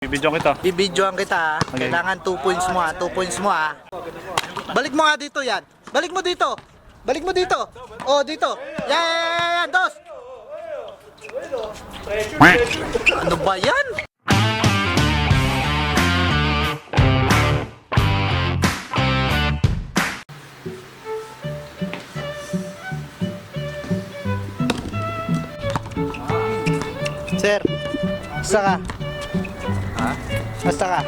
Bibidyo kita. Bibidyoan kita ha. Okay. Kailangan 2 points mo ha. 2 points mo ha. Balik mo nga dito yan. Balik mo dito. Balik mo dito. Oh, dito. Yan, yan, yan, yan. Dos. Ano ba yan? Sir, basta ka? Basta ka?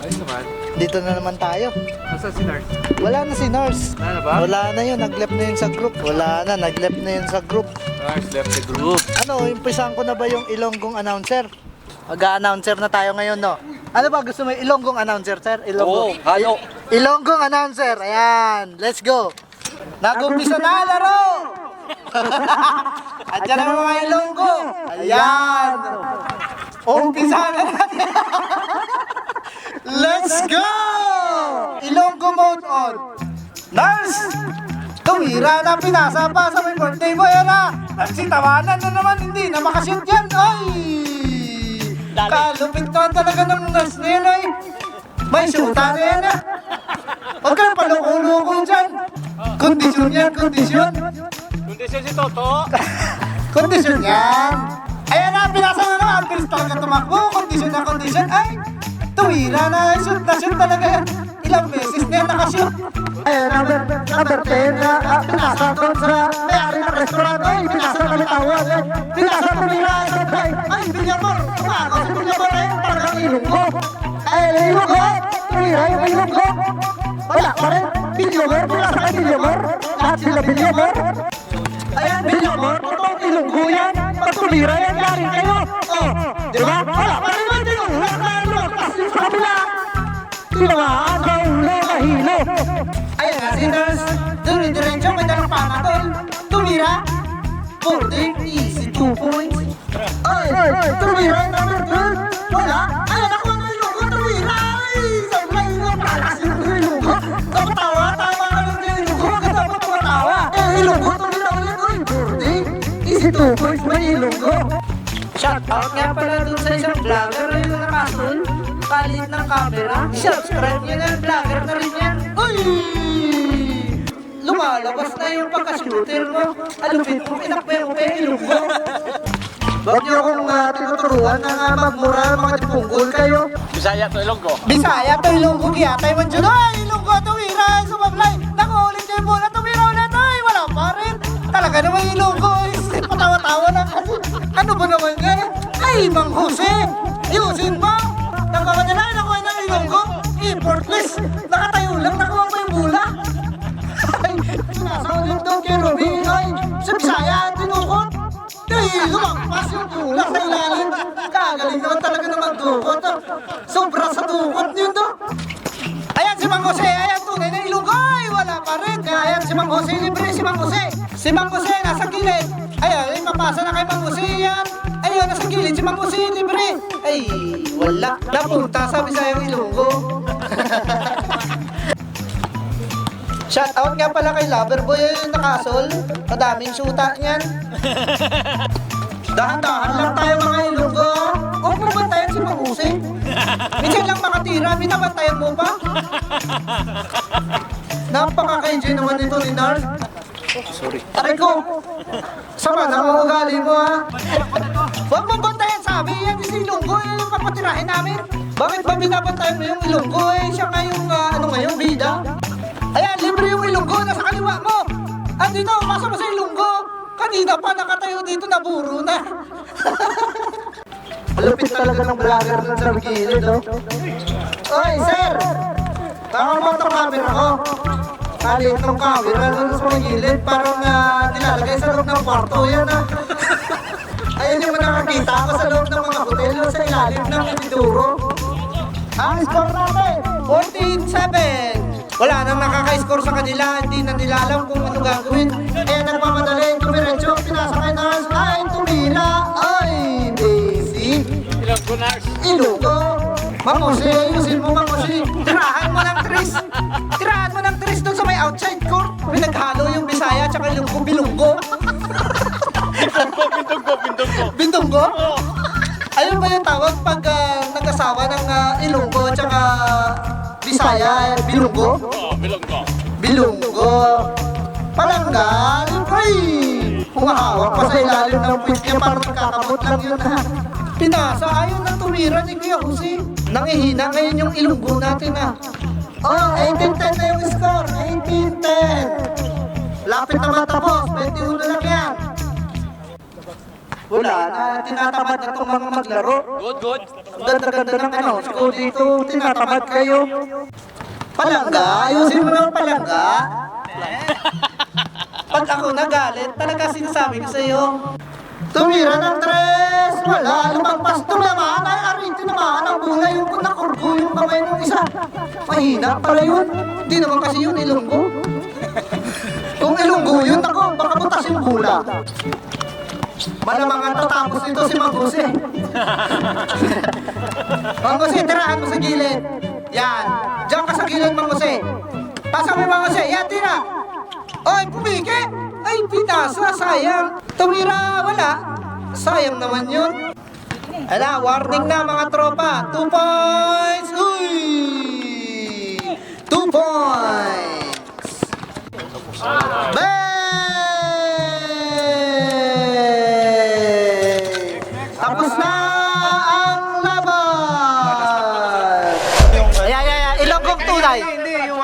Ayos naman. Dito na naman tayo. Nasaan si Nars? Wala na si Nars. Wala na ba? Wala na yun, nag-left na yun sa group. Wala na, nag-left na yun sa group. Nars left the group. Ano, umpisahan ko na ba yung Ilonggong announcer? Mag-announcer na tayo ngayon, no? Ano ba gusto mo? Ilonggong announcer, sir? Ilonggong. halo. Ilonggong announcer. Ayan, let's go. Nag-umpisa na laro! Andiyan na mga Ilonggo. Ayan. Umpisa na natin. let's go! Ilonggo mode on. Nurse! Tumira na pinasa pa sa may birthday boy, ano? Nagsitawanan na naman, hindi na makashoot yan. Ay! Kalupit ka talaga ng nurse na yan, ay. May shoota na yan, ah. Huwag kang palukuluko dyan. Kondisyon yan, kondisyon. Kondisyon si Toto. Kondisyon yan. Ayan na, pinasa na naman. Ang bilis talaga tumakbo. Kondisyon na kondisyon. Ay, tuwira na. Shoot na shoot talaga yan. Ilang beses na yan nakashoot. Ayan, number, number 10 na uh, pinasa doon sa may-ari ng restaurant. Ay, pinasa na litawag. Ay, pinasa tumira. Ay, ay, Bilyamor. Tumakas si Bilyamor. Ay, parang ilong ko. Ay, ilong ko. Tumira yung ilong ko. Wala pa rin. Bilyamor, pinasa kay Bilyamor. Lahat sila Bilyamor. Ayan, Bilyamor, totoong ilunggo yan. Tumira yan, yari kayo. Oh, di ba? Wala pa rin natin yung lumagpas yung sa kabila. Tinamaan sa ulo na hilo. Ayan nga, sinners. Dumi-diretso, may dalang panatol. Tumira. 40, easy 2 points. Ay, tumira yung number 12. Wala. Ayan, ako 40, easy 2 points, may ilunggo. Shout out nga pala dun sa isang vlogger na yung nakasul. Palit ng camera. Subscribe nyo na, vlogger na rin yan. Uy! Lumalabas na yung pagka-shooter mo. Alupit mo, pinakpe-pe, ilunggo. Huwag niyo akong uh, tinuturuan na nga magmura mga dipunggol kayo. Bisaya to Ilonggo. Bisaya to ilunggo kiyatay man dyan. Ay, ilunggo tumira, sumablay. Nakuulit kayo muna, tumira ulit. Ay, wala pa rin. Talaga naman ilunggo. Ay, Mang Jose. Ayusin mo. Nagkamadala, nakuha ng ilunggo. Importless. Nakatayo lang, nakuha mo yung bula. Ay, nasa ulit daw kay Ruby. Ay, sa Bisaya, tinukot. Ay, lumagpas yung bula sa ilalim. Kagaling naman talaga na magdukot. Sobra sa dukot niyo to. Ayan si Mang Jose, ayan tunay na ilunggo. Ay, wala pa rin. Ayan si Mang Jose, libre si Mang Jose. Si Mang Jose nasa gilid. Ayan, ay mapasa na kay Mang Jose yan. Nasa gilid si Jose, libre. Ay, wala. Napunta sa Bisayang Ilunggo. Shout out nga pala kay Loverboy yung nakasol. Madaming suta niyan. Dahan-dahan lang tayo mga ilunggo. Huwag mo bantayan si Jose. Minsan lang makatira, binabantayan mo pa. Napaka-enjoy naman ito ni Nar. Sorry. Aray ko! Sama na mo ugali mo ha. Huwag mo bantayan sabi, yan si Ilonggo, yan yung papatirahin namin. Bakit ba binabantayan mo yung Ilonggo eh? Siya nga yung ah, ano ngayon, bida. Ayan, libre yung Ilonggo, nasa kaliwa mo. Andito, pasok mo sa Ilonggo. Kanina pa nakatayo dito, naburo na. Malupit talaga ng vlogger dun sa gilid, no? Oy, sir! Tama mo itong camera ko. Kalit ng camera dun sa mga gilid, parang ah, nilalagay sa loob ng kwarto yan, ah. Ayun yung nakakita ako sa loob ng mga hotel sa ilalim ng Epiduro. Ang score natin, 14-7. Wala nang nakaka-score sa kanila, hindi na nila alam kung ano gagawin. Eh, nagmamadali yung tumiretso, pinasakay na ang slime, tumila. Ay, Daisy. Ilonggo Nars. Ilonggo. Mamusi, ayusin mo, mamusi. Tirahan mo ng tris. Tirahan mo ng tris doon outside court. Pinaghalo yung Bisaya tsaka Ilonggo, Bilonggo. Bintonggo, bintonggo, bintonggo. Bindonggo? Ayun ba yung tawag pag ah, nagasa mag-asawa ng uh, Ilonggo at saka Bisaya, Bilunggo. Oh, bilonggo. Bilunggo. Palangga, ay, humahawak pa sa ilalim ng puwit niya para magkakamot lang yun ha. Pinasa, ayaw na tumira ni Kuya Jose. Nangihina ngayon yung ilunggo natin ha. Oh, 18-10 na yung score, 18-10. Lapit na matapos, 21 lang yan. Wala na, tinatamad na itong mga maglaro. Good, good. Ang ganda-ganda ng ano, school dito, tinatamad kayo. Palangga, ayusin mo ng palangga. Pag ako nagalit, talaga sinasabi ko sa'yo. Tumira ng tres, wala, lumagpas tumamaan, ay arito naman, ang bunga yung nakurgo yung kamay ng isa. Mahina pala yun. Hindi naman kasi yun ilunggo. Kung ilunggo yun, ako, baka butas yung bula. Malamang ang tatapos nito si Mang Jose. Mang Jose, tirahan mo sa gilid. Yan. Diyan ka sa gilid, Mang Jose. Pasok mo, Mang Jose. Yan, tira. Oy, pumiki. Ay, pitasa, sayang. Tumira, wala. Sayang naman yun. Ala, warning na mga tropa. Two points. Uy! Two points. Bang!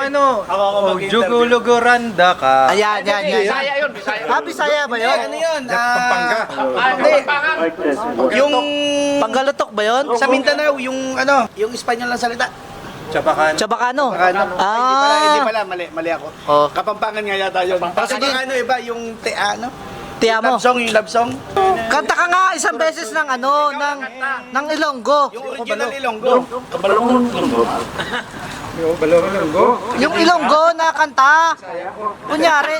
Ano. Ako ako mag Juguluguranda ka. Ayan, ayan, ayan. Bisaya yun, Bisaya. Ah, Bisaya ba yun? Ano yun? Pampanga. Ah, Kapampangan. Yung Panggalutok ba yun? sa Mindanao, yung ano, yung Espanyol lang salita. Chabacan. Chabacano? Ano? Hindi pala, hindi Ah, pala, mali, mali ako. Oh. Kapampangan nga yata yun. sige. Kapampangan iba, yung te, ano? tiya mo. Love song, yung love song. Kanta ka nga isang beses ng ano, ng, ng Ilonggo. Yung original Ilonggo. Yung Ilonggo na kanta. Kunyari.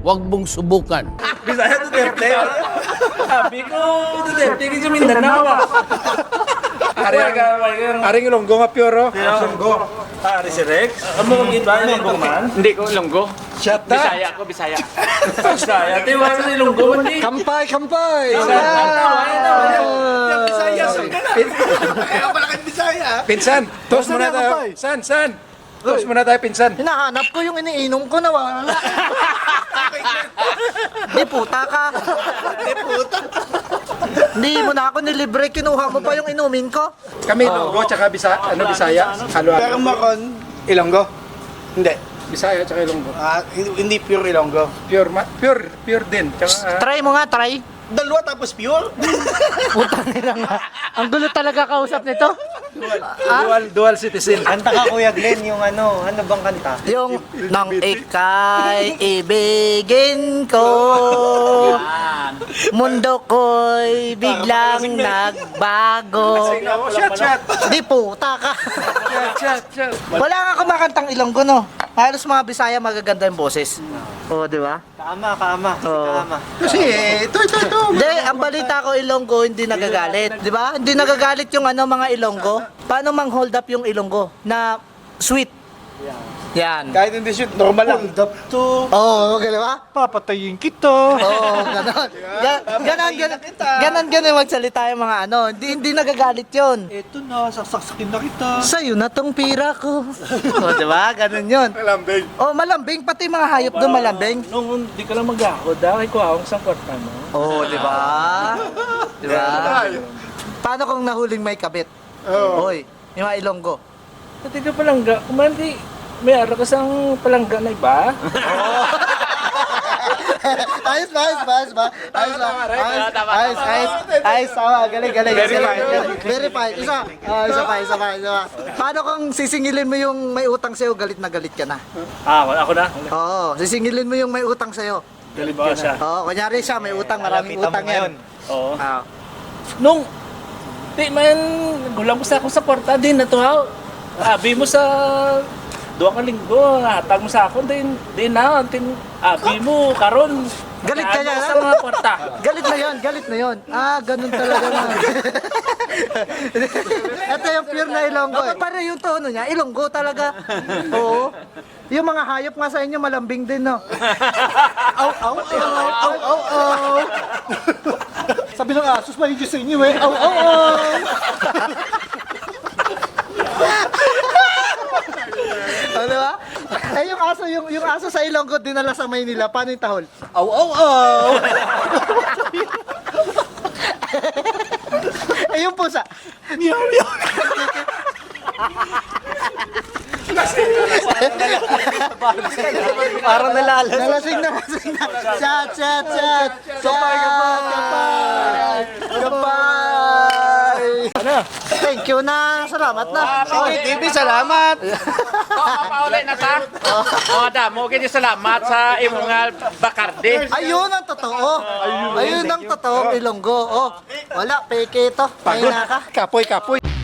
Huwag mong subukan. Bisaya Duterte. Sabi ko, Duterte, sa Mindanao ah. Aring Ilonggo nga pure. Ilonggo. Ah, si Rex? Ano mo ba Ilonggo man? Hindi ko ilonggo. Shut up. Bisaya ko, Bisaya. Bisaya, di ba sa Ilonggo man di? Kampay, kampay. Bisaya, saan ka na? Kaya pala kayo Bisaya. Pinsan, tos muna tayo. San, san. Tos muna tayo, pinsan. Hinahanap ko yung iniinom ko na wala. Di puta ka. Eh, puta. Hindi mo na ako nilibre, kinuha mo pa yung inumin ko. Kami Ilonggo, tsaka Bisa, ano, Bisaya. Halo, Pero makon, Ilonggo? Hindi. Bisaya, tsaka Ilonggo. Ah, hindi, hindi pure Ilonggo. Pure, ma- pure, pure din. Tsaka, ah, Try mo nga, try. Dalawa tapos pure? Putang ina nga. Ang gulo talaga kausap nito. dual, dual citizen. Kanta ka Kuya Glenn, yung ano, ano bang kanta? Yung nang ikay ibigin ko Mundo ko'y biglang nagbago. Di puta ka Shot, shot, shot. Wala nga kumakantang Ilonggo no Halos mga Bisaya magaganda yung boses Oo, di ba? Kaama, kaama, si Oo. kaama. Kasi, ito, ito, ito. Hindi, ang balita ko Ilonggo hindi nagagalit, di ba? Hindi nagagalit yung ano mga Ilonggo. Paano mang hold up yung Ilonggo na sweet? Yan. Kahit hindi shoot, normal lang. Oo, oh, okay, di ba? Papatayin kita. Oo, ganon. Ga- ganon, ganon, ganon, ganon magsalita yung mga ano. Hindi, hindi nagagalit yun. Eto na, sasaksakin na kita. Sa'yo na tong pira ko. o, di ba? Ganon yun. Malambing. Oh, malambing. Pati mga hayop doon malambing. Nung hindi ka lang mag-ako, dahil ko akong isang kwarta mo. Oo, oh, di ba? Di ba? Paano kung nahuling may kabit? Hoy, yung mga ilonggo. Pati ka palangga, kumanti, may ara ka sang palangga na iba. ayos ba, ayos ba, ayos ba? Ayos ba? Ayos, ayos, ayos, ayos, tama, galing, galing. Verified. Verified. Isa, ah, isa pa, isa pa, isa pa. Paano kung sisingilin mo yung may utang sa'yo, galit na galit ka na? Ah, ako na. Oo, sisingilin mo yung may utang sa'yo. Galit ka siya. Oo, kunyari siya, may utang, maraming utang yan. Oo. Ah. Nung, di man, gulang mo sa ako sa kwarta din na to ha. Abi mo sa duwa ka linggo, hatag mo sa ako, din, din na, tin, abi mo, karon. Galit ka Ano niya, Sa ha? mga kwarta. Galit na yon, galit na yon. Ah, ganun talaga na. Ito yung pure na Ilonggo. Eh. Pare yung tono niya, Ilonggo talaga. Oo. Yung mga hayop nga sa inyo, malambing din, no? Au, au, au, au, au, au. Sabi ng asos, mahigit sa inyo, eh. Au, au, au. Aso, yung, yung aso sa Ilonggo dinala sa Maynila, paano yung tahol? Aw, aw, aw. eh, yung pusa. Parang nalala. Nalasing na, nalasing na. Chat, chat, chat. Kapay, kapay, kapay. Kapay. Thank you na. Salamat na. Okay, TV, salamat. Oo, paulit na ta. Oo, damo, kini salamat sa imong nga bakarde. Ayun ang totoo. Ayun ang totoo, Ilonggo. Oh, wala, peke ito. Ka. Kapoy, kapoy.